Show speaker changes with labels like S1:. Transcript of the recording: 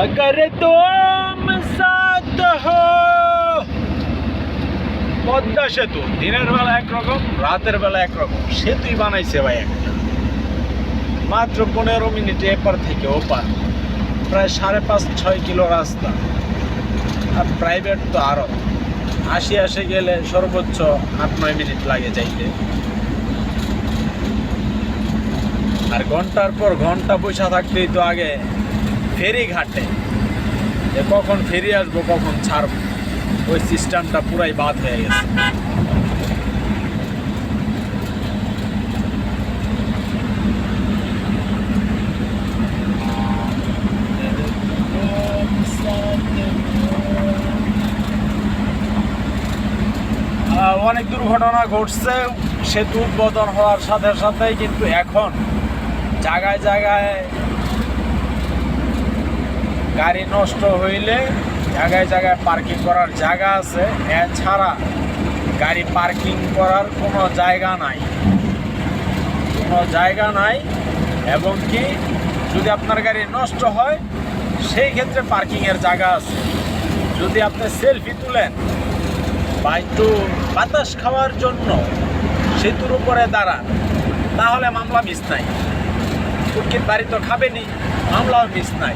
S1: अगर तुम साथ हो পদ্মা সেতু দিনের বেলা একরকম রাতের বেলা একরকম সেতুই বানাইছে ভাই একটা মাত্র পনেরো মিনিটে এপার থেকে ওপার প্রায় সাড়ে পাঁচ ছয় কিলো রাস্তা আর প্রাইভেট তো আরও আসি আসে গেলে সর্বোচ্চ আট নয় মিনিট লাগে যাইতে আর ঘন্টার পর ঘন্টা পয়সা থাকতেই তো আগে ফেরি ঘাটে। যে কখন ফেরি আসব, কখন ছাড়বো। ওই সিস্টেমটা পুরাই বাদ হয়ে গেছে। অনেক দুর্ঘটনা ঘটছে। সেতু উদ্বোধন হওয়ার সাথে সাথেই কিন্তু এখন জায়গায় জায়গায় গাড়ি নষ্ট হইলে জায়গায় জায়গায় পার্কিং করার জায়গা আছে। এছাড়া গাড়ি পার্কিং করার কোনো জায়গা নাই। কোনো জায়গা নাই, এবং কি যদি আপনার গাড়ি নষ্ট হয়, সেই ক্ষেত্রে পার্কিংয়ের জায়গা আছে। যদি আপনি সেলফি তুলেন, বা একটু বাতাস খাওয়ার জন্য সেতুর উপরে দাঁড়ান, তাহলে মামলা মিস নাই। ফুটকির বাড়ি তো খাবেনি, মামলাও মিস নাই।